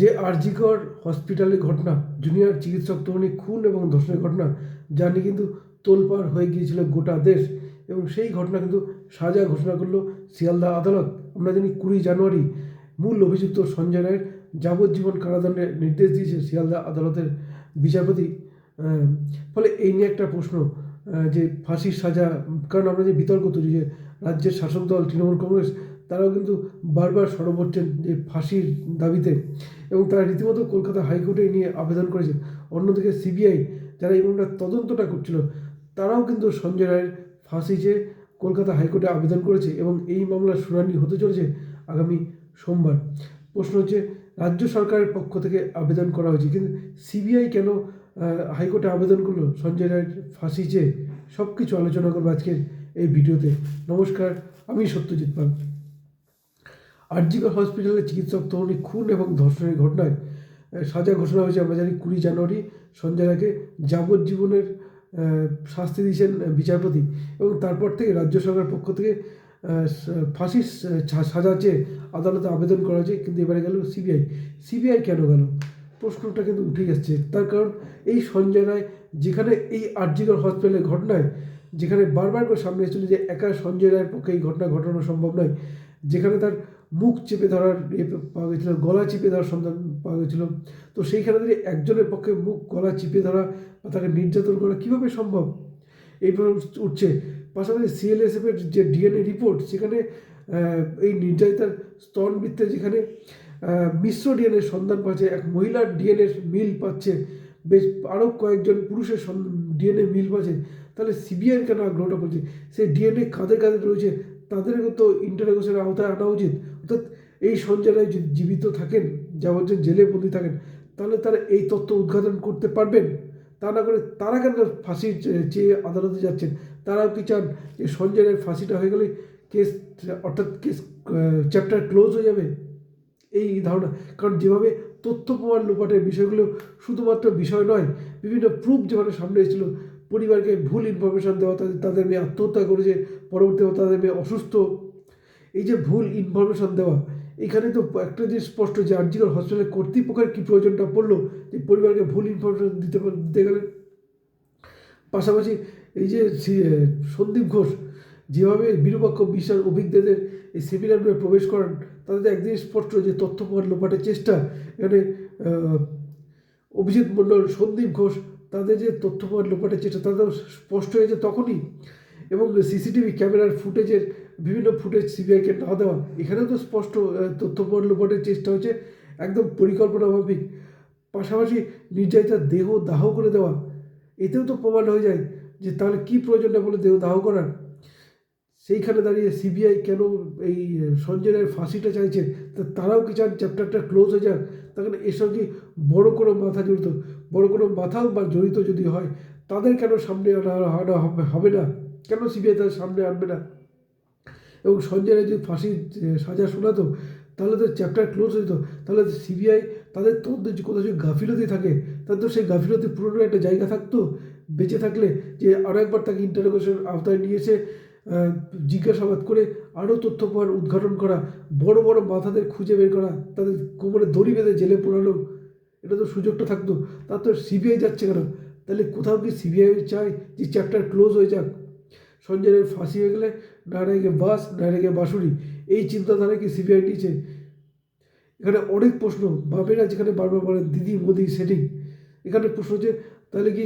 যে আরজিকর হসপিটালের ঘটনা, জুনিয়র চিকিৎসক তরুণী খুন এবং ধর্ষণের ঘটনা যা নিয়ে কিন্তু তোলপাড় হয়ে গিয়েছিল গোটা দেশ এবং সেই ঘটনা কিন্তু সাজা ঘোষণা করল শিয়ালদা আদালত। আমরা জানি কুড়ি জানুয়ারি মূল অভিযুক্ত সঞ্জয় রায়ের যাবজ্জীবন কারাদণ্ডের নির্দেশ দিয়েছে শিয়ালদা আদালতের বিচারপতি। ফলে এই নিয়ে একটা প্রশ্ন যে ফাঁসির সাজা, কারণ আমরা যে বিতর্ক তুলি যে রাজ্যের শাসক দল, তৃণমূল কংগ্রেস তারাও কিন্তু বারবার সরব হচ্ছেন যে ফাঁসির দাবিতে এবং তারা রীতিমতো কলকাতা হাইকোর্টে নিয়ে আবেদন করেছে অন্যদিকে সিবিআই যারা এই মামলার তদন্তটা করছিল, তারাও কিন্তু সঞ্জয় রায়ের ফাঁসি চেয়ে কলকাতা হাইকোর্টে আবেদন করেছে এবং এই মামলার শুনানি হতে চলেছে আগামী সোমবার। প্রশ্ন হচ্ছে, রাজ্য সরকারের পক্ষ থেকে আবেদন করা হয়েছে, কিন্তু সিবিআই কেন হাইকোর্টে আবেদন করল সঞ্জয় রায়ের ফাঁসি চেয়ে? সব কিছু আলোচনা করব আজকের এই ভিডিওতে। নমস্কার, আমি সত্যজিৎ পাল। আরজিকর হসপিটালে চিকিৎসক তরুণী খুন এবং ধর্ষণের ঘটনায় সাজা ঘোষণা হয়েছে, আমরা জানি কুড়ি জানুয়ারি সঞ্জয় রায়কে যাবজ্জীবনের শাস্তি দিয়েছেন বিচারপতি এবং তারপর থেকে রাজ্য সরকারের পক্ষ থেকে ফাঁসির সাজা চেয়ে আদালতে আবেদন করা হয়েছে, কিন্তু এবারে গেল সিবিআই। সিবিআই কেন গেল? প্রশ্নটা কিন্তু উঠে যাচ্ছে তার কারণ এই সঞ্জয় রায়, যেখানে এই আরজিকর হসপিটালের ঘটনায়, যেখানে বারবার করে সামনে এসেছিল যে একা সঞ্জয় রায়ের পক্ষে এই ঘটনা ঘটানো সম্ভব নয়, যেখানে তার মুখ চেপে ধরার পাওয়া গেছিল, গলা চেপে ধরার সন্ধান পাওয়া গেছিল। তো সেইখানে যদি একজনের পক্ষে মুখ, গলা চেপে ধরা বা তাকে নির্যাতন করা কীভাবে সম্ভব? এই উঠছে। পাশাপাশি সিএলএসএফ এর যে ডিএনএ রিপোর্ট সেখানে এই নির্যাতিতার স্তনবৃত্তে যেখানে মিশ্র ডিএনএ সন্ধান পাচ্ছে, এক মহিলার ডিএনএ মিল পাচ্ছে, বেশ আরও কয়েকজন পুরুষের ডিএনএ মিল পাচ্ছে, তাহলে সিবিআই কেন আগ্রহটা করছে সেই ডিএনএ কাদের কাদের রয়েছে তাদেরকে তো ইন্টারোগেশনের আওতায় আনা উচিত। অর্থাৎ এই সঞ্জয় যদি জীবিত থাকেন, যাবজ্জীবন জেলে বন্দি থাকেন, তাহলে তারা এই তথ্য উদ্ঘাটন করতে পারবেন। তা না করে তারা কেন ফাঁসি চেয়ে আদালতে যাচ্ছেন? তারাও কি চান যে সঞ্জয় ফাঁসিটা হয়ে গেলে কেস, অর্থাৎ কেস চ্যাপ্টার ক্লোজ হয়ে যাবে? এই ধারণা। কারণ যেভাবে তথ্য প্রমাণ লোপাটের বিষয়গুলো শুধুমাত্র বিষয় নয়, বিভিন্ন প্রুফ যেভাবে সামনে এসেছিল, পরিবারকে ভুল ইনফরমেশান দেওয়া, তাদের তাদের মেয়ে আত্মহত্যা করেছে, পরবর্তীতে তাদের মেয়ে অসুস্থ এই যে ভুল ইনফরমেশন দেওয়া, এখানে তো একটা যে স্পষ্ট যে আর্জিকল হসপিটালের কর্তৃপক্ষের কী প্রয়োজনটা পড়ল? যে পরিবারকে ভুল ইনফরমেশন দিতে দিতে গেলেন। পাশাপাশি এই যে সন্দীপ ঘোষ, যেভাবে বিরূপাক্ষ বিশ্বাস অভিজ্ঞদের এই সেমিনারে প্রবেশ করেন তাদের একদিন স্পষ্ট যে তথ্য প্রমাণ লোপাটের চেষ্টা, এখানে অভিজিৎ মণ্ডল, সন্দীপ ঘোষ, তাদের যে তথ্য প্রমাণ লোপাটের চেষ্টা তাদের স্পষ্ট হয়েছে তখনই। এবং সিসিটিভি ক্যামেরার ফুটেজের বিভিন্ন ফুটেজ সিবিআইকে না দেওয়া, এখানেও তো স্পষ্ট তথ্য লোপাটের চেষ্টা হচ্ছে, একদম পরিকল্পনা মাফিক পাশাপাশি নির্যাতিতার দেহ দাহ করে দেওয়া, এতেও তো প্রমাণ হয়ে যায় যে তাহলে কী প্রয়োজনটা বলে দেহ দাহ করার। সেইখানে দাঁড়িয়ে সিবিআই কেন এই সঞ্জয় রায়ের ফাঁসিটা চাইছে, তা তারাও কি চান চ্যাপ্টারটা ক্লোজ হয়ে যাক? তখন এর সঙ্গে বড় কোনো মাথা জড়িত, বড় কোনো মাথাও বা জড়িত যদি হয়, তাদের কেন সামনে আনা আনা হবে না? কেন সিবিআই তাদের সামনে আনবে না? এবং সঞ্জয় যদি ফাঁসির সাজা শোনাতো, তাহলে তো চ্যাপ্টার ক্লোজ হতো তাহলে সিবিআই তাদের যে কোথাও যদি গাফিলতি থাকে, তাহলে তো সেই গাফিলতি পূরণের একটা জায়গা থাকতো, বেঁচে থাকলে, যে আরও একবার তাকে ইন্টারোগেশন আওতায় নিয়ে এসে জিজ্ঞাসাবাদ করে আরও তথ্য প্রমাণ উদ্ঘাটন করা, বড় বড় মাথাদের খুঁজে বের করা, তাদের কোমরে দড়ি বেঁধে জেলে পোড়ানো, এটা তো সুযোগটা থাকতো। তার তো সিবিআই যাচ্ছে কেন? তাহলে কোথাও কি সিবিআই চায় যে চ্যাপ্টার ক্লোজ হয়ে যাক? সঞ্জয় রায়ের ফাঁসি হয়ে গেলে না রেগে বাস না রেগে বাঁশুড়ি। এই চিন্তাধারা কি সিবিআই নিয়েছে? এখানে অনেক প্রশ্ন। বাপেরা যেখানে বারবার বলেন দিদি মোদি সেটিং এখানে প্রশ্ন হচ্ছে, তাহলে কি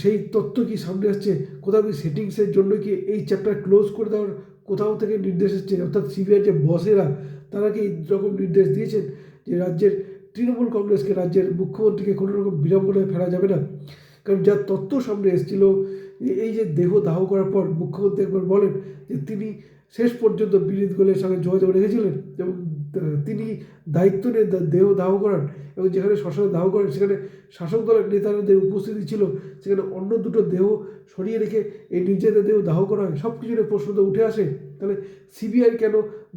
সেই তথ্য কি সামনে আসছে? কোথাও কি সেটিংসের জন্য কি এই চ্যাপ্টার ক্লোজ করে দেওয়ার কোথাও থেকে নির্দেশ এসছে? অর্থাৎ সিবিআই যে বসেরা, তারা কি রকম নির্দেশ দিয়েছেন যে রাজ্যের তৃণমূল কংগ্রেসকে রাজ্যের মুখ্যমন্ত্রীকে কোনো রকম বিড়ম্বনায় ফেরা যাবে না? কারণ যা তথ্য সামনে এসেছিল যে এই যে দেহ দাহ করার পর মুখ্যমন্ত্রী একবার বলেন যে তিনি শেষ পর্যন্ত বিনীত গোলের সঙ্গে যোগাযোগ রেখেছিলেন এবং তিনি দায়িত্ব নিয়ে দেহ দাহ করান এবং যেখানে শ্মশানে দাহ করেন সেখানে শাসক দলের নেতাদের উপস্থিতি ছিল, সেখানে অন্য দুটো দেহ সরিয়ে রেখে এই নির্যাতিত দেহ দাহ করা হয়। সব কিছু নিয়ে প্রশ্ন তো উঠে আসে। তাহলে সিবিআই কেন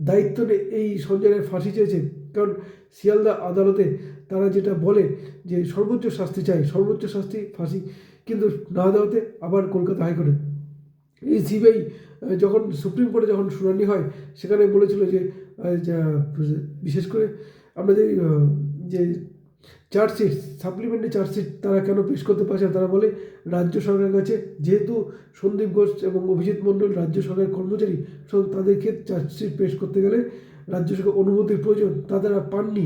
দায়িত্ব নিয়ে এই সঞ্জয় রায়ের ফাঁসি চেয়েছে? কারণ শিয়ালদা আদালতে তারা যেটা বলে যে সর্বোচ্চ শাস্তি চাই, সর্বোচ্চ শাস্তি ফাঁসি কিন্তু না দেওয়াতে আবার কলকাতা হাইকোর্টে এই সিবিআই যখন সুপ্রিম কোর্টে যখন শুনানি হয়, সেখানে বলেছিল যে বিশেষ করে আমরা যে চার্জশিট সাপ্লিমেন্টারি চার্জশিট তারা কেন পেশ করতে পারছে? তারা বলে রাজ্য সরকারের কাছে যেহেতু সন্দীপ ঘোষ এবং অভিজিৎ মণ্ডল রাজ্য সরকারের কর্মচারী তাদেরকে চার্জশিট পেশ করতে গেলে রাজ্য সরকার অনুমতির প্রয়োজন তা তারা পাননি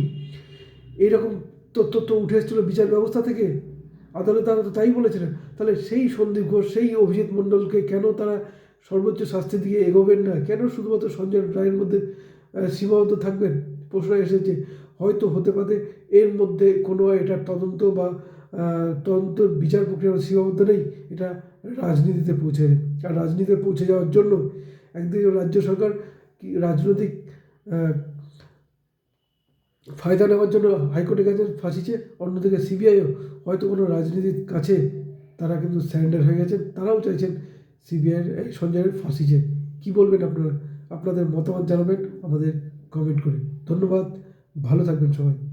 এইরকম তথ্য তো উঠে এসেছিল বিচার ব্যবস্থা থেকে আদালতে তারা তো তাই বলেছিলেন। তাহলে সেই সন্দীপ ঘোষ, সেই অভিজিৎ মণ্ডলকে কেন তারা সর্বোচ্চ শাস্তি দিয়ে এগোবেন না? কেন শুধুমাত্র সঞ্জয় রায়ের মধ্যে সীমাবদ্ধ থাকবেন? প্রশ্ন এসেছে হয়তো হতে পারে এর মধ্যে কোনো এটা তদন্ত বা তদন্ত বিচার প্রক্রিয়া সীমাবদ্ধ নেই। এটা রাজনীতিতে পৌঁছে, আর রাজনীতিতে পৌঁছে যাওয়ার জন্য একদিকে রাজ্য সরকার রাজনৈতিক ফায়দা নেওয়ার জন্য হাইকোর্টের কাছে ফাঁসিছে, অন্যদিকে সিবিআইও হয়তো কোনো রাজনীতির কাছে তারা কিন্তু স্যারেন্ডার হয়ে গেছেন, তারাও চাইছেন সিবিআইয়ের এই সঞ্জয়ের ফাঁসিছে। কী বলবেন আপনারা? আপনাদের মতামত জানাবেন, আমাদের কমেন্ট করে। ধন্যবাদ, ভালো থাকবেন সবাই।